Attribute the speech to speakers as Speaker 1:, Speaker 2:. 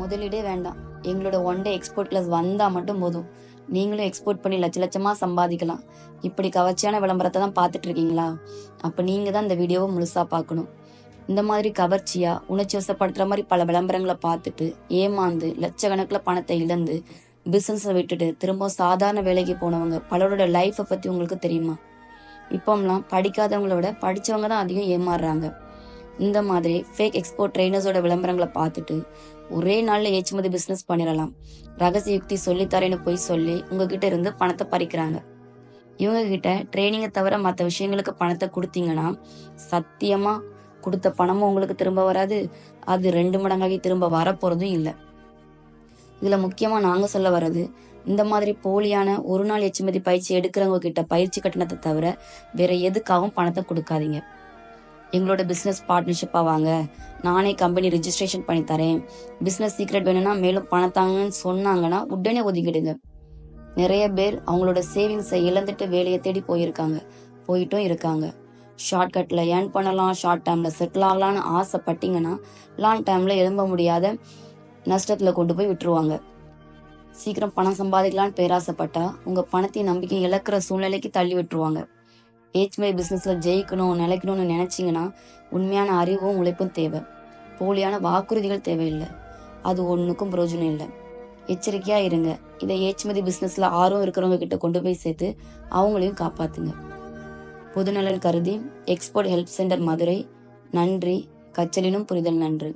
Speaker 1: முதலீடே வேண்டாம். எங்களோட one day export class வந்தால் மட்டும் போதும். நீங்களும் எக்ஸ்போர்ட் பண்ணி லட்ச லட்சமாக சம்பாதிக்கலாம். இப்படி கவர்ச்சியான விளம்பரத்தை தான் பார்த்துட்டு இருக்கீங்களா? அப்போ நீங்கள் தான் இந்த வீடியோவை முழுசாக பார்க்கணும். இந்த மாதிரி கவர்ச்சியாக உணர்ச்சி வசப்படுத்துகிற மாதிரி பல விளம்பரங்களை பார்த்துட்டு ஏமாந்து லட்சக்கணக்கில் பணத்தை இழந்து பிஸ்னஸை விட்டுட்டு திரும்ப சாதாரண வேலைக்கு போனவங்க பலரோட லைஃப்பை பற்றி உங்களுக்கு தெரியுமா? இப்போம்லாம் படிக்காதவங்களோட படித்தவங்க தான் அதிகம் ஏமாறுறாங்க. இந்த மாதிரி ஃபேக் எக்ஸ்போர்ட் ட்ரெயினர்ஸோட விளம்பரங்களை பார்த்துட்டு ஒரே நாளில் ஏற்றுமதி பிஸ்னஸ் பண்ணிடலாம். ரகசிய யுக்தி சொல்லித்தரேன்னு போய் சொல்லி உங்ககிட்ட இருந்து பணத்தை பறிக்கிறாங்க. இவங்க கிட்ட ட்ரைனிங்கை தவிர மற்ற விஷயங்களுக்கு பணத்தை கொடுத்தீங்கன்னா சத்தியமா கொடுத்த பணமும் உங்களுக்கு திரும்ப வராது. அது ரெண்டு மடங்காகி திரும்ப வரப்போறதும் இல்லை. இதுல முக்கியமா நாங்க சொல்ல வர்றது இந்த மாதிரி போலியான ஒரு நாள் எச்சுமதி பயிற்சி எடுக்கிறவங்க கிட்ட பயிற்சி கட்டணத்தை தவிர வேற எதுக்காகவும் பணத்தை கொடுக்காதீங்க. எங்களோட பிஸ்னஸ் பார்ட்னர்ஷிப்பாக வாங்க நானே கம்பெனி ரிஜிஸ்ட்ரேஷன் பண்ணி தரேன். பிஸ்னஸ் சீக்ரெட் வேணும்னா மேலும் பணத்தாங்கன்னு சொன்னாங்கன்னா உடனே ஒதுக்கிடுங்க. நிறைய பேர் அவங்களோட சேவிங்ஸை இழந்துட்டு வேலையை தேடி போயிருக்காங்க. போயிட்டும் இருக்காங்க. ஷார்ட்கட்டில் ஏர்ன் பண்ணலாம் ஷார்ட் டைமில் செட்டில் ஆகலான்னு ஆசைப்பட்டீங்கன்னா லாங் டைமில் எழும்ப முடியாத நஷ்டத்தில் கொண்டு போய் விட்டுருவாங்க. சீக்கிரம் பணம் சம்பாதிக்கலாம்னு பேராசைப்பட்டா உங்கள் பணத்தையும் நம்பிக்கை இழக்கிற சூழ்நிலைக்கு தள்ளி விட்டுருவாங்க. ஏச்மே பிஸ்னஸில் ஜெயிக்கணும் நிலைக்கணும்னு நினச்சிங்கன்னா உண்மையான அறிவும் உழைப்பும் தேவை. போலியான வாக்குறுதிகள் தேவையில்லை. அது ஒன்றுக்கும் பிரயோஜனம் இல்லை. எச்சரிக்கையாக இருங்க. இதை ஏற்றுமதி பிஸ்னஸில் ஆர்வம் இருக்கிறவங்க கிட்ட கொண்டு போய் சேர்த்து அவங்களையும் காப்பாற்றுங்க பொதுநலன் கருதி எக்ஸ்போர்ட் ஹெல்ப் சென்டர் மதுரை. நன்றி. கச்சலினும் புரிதல் நன்று.